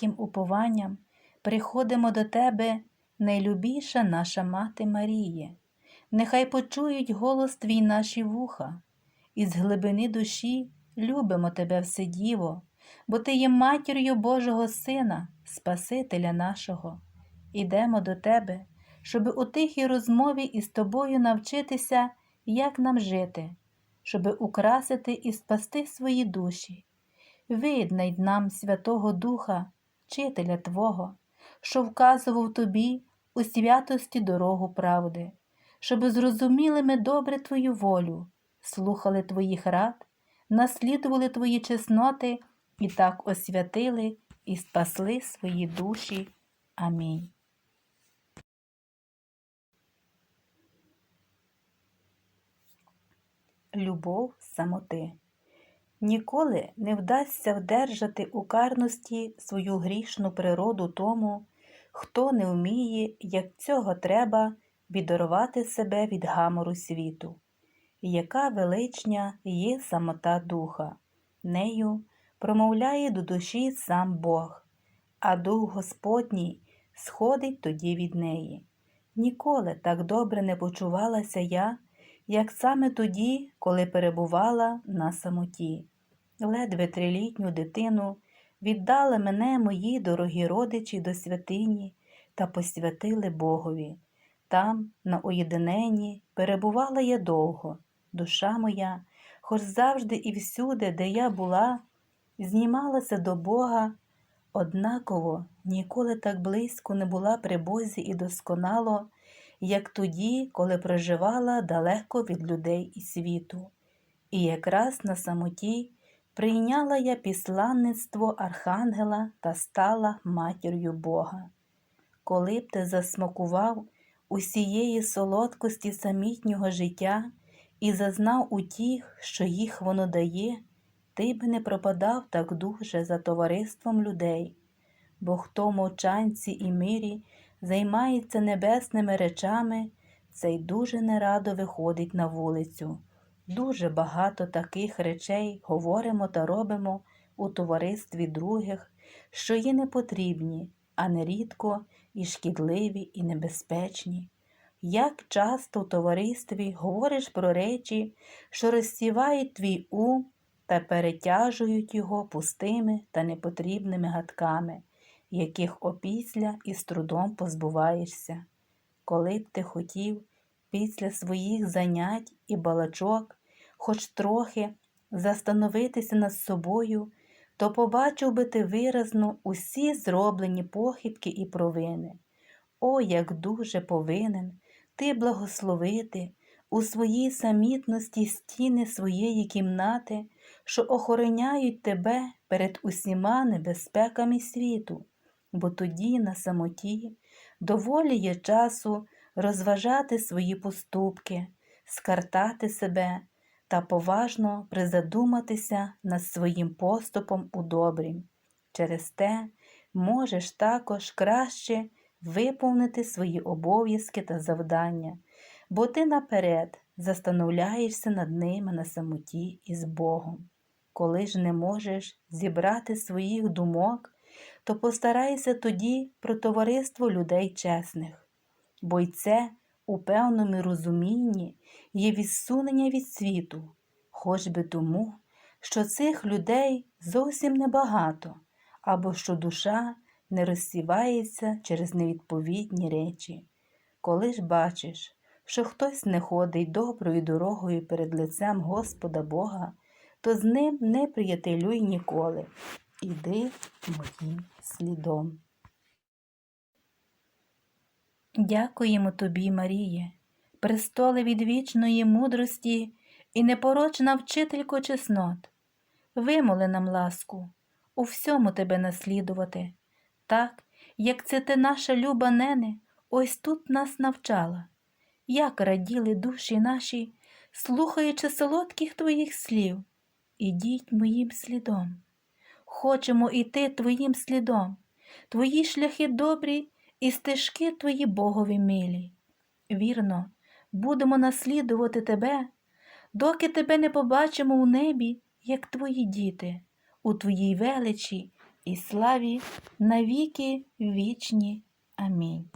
солодким упованням приходимо до Тебе, найлюбіша наша Мати Маріє. Нехай почують голос Твій наші вуха, і з глибини душі любимо Тебе все діво, бо Ти є матір'ю Божого Сина, Спасителя нашого. Ідемо до Тебе, щоби у тихій розмові із Тобою навчитися, як нам жити, щоби украсити і спасти свої душі. Виднай нам Святого Духа, Вчителя Твого, що вказував тобі у святості дорогу правди, щоби зрозуміли ми добре Твою волю, слухали Твоїх рад, наслідували Твої чесноти і так освятили і спасли свої душі. Амінь. Любов самоти. Ніколи не вдасться вдержати у карності свою грішну природу тому, хто не вміє, як цього треба, відорвати себе від гамору світу, яка величня є самота духа, нею промовляє до душі сам Бог, а дух Господній сходить тоді від неї. Ніколи так добре не почувалася я, як саме тоді, коли перебувала на самоті. Ледве трилітню дитину віддали мене мої дорогі родичі до святині та посвятили Богові. Там, на уєдиненні, перебувала я довго, душа моя, хоч завжди і всюди, де я була, знімалася до Бога, однаково ніколи так близько не була при Бозі і досконало, як тоді, коли проживала далеко від людей і світу. І якраз на самоті прийняла я післанництво Архангела та стала матір'ю Бога. Коли б ти засмакував усієї солодкості самітнього життя і зазнав утіх, що їх воно дає, ти б не пропадав так дуже за товариством людей, бо хто мовчанці і мирі займається небесними речами, цей дуже нерадо виходить на вулицю. Дуже багато таких речей говоримо та робимо у товаристві других, що є непотрібні, а нерідко і шкідливі, і небезпечні. Як часто в товаристві говориш про речі, що розсівають твій ум та перетяжують його пустими та непотрібними гадками, яких опісля із трудом позбуваєшся. Коли б ти хотів після своїх занять і балачок хоч трохи застановитися над собою, то побачив би ти виразно усі зроблені похибки і провини. О, як дуже повинен ти благословити у своїй самітності стіни своєї кімнати, що охороняють тебе перед усіма небезпеками світу, бо тоді на самоті доволі є часу розважати свої поступки, скартати себе та поважно призадуматися над своїм поступом у добрім. Через те можеш також краще виповнити свої обов'язки та завдання, бо ти наперед застановляєшся над ними на самоті із Богом. Коли ж не можеш зібрати своїх думок, то постарайся тоді про товариство людей чесних, бо й це у певному розумінні є відсунення від світу, хоч би тому, що цих людей зовсім небагато, або що душа не розсівається через невідповідні речі. Коли ж бачиш, що хтось не ходить доброю дорогою перед лицем Господа Бога, то з ним не приятелюй ніколи. Іди моїм слідом. Дякуємо тобі, Маріє, престоле відвічної мудрості і непорочна вчителько чеснот. Вимоли нам ласку, у всьому тебе наслідувати, так, як це ти наша люба нене, ось тут нас навчала, як раділи душі наші, слухаючи солодких твоїх слів, ідіть моїм слідом. Хочемо іти твоїм слідом, твої шляхи добрі і стежки твої Богові милі. Вірно, будемо наслідувати тебе, доки тебе не побачимо у небі, як твої діти, у твоїй величі і славі навіки вічні. Амінь.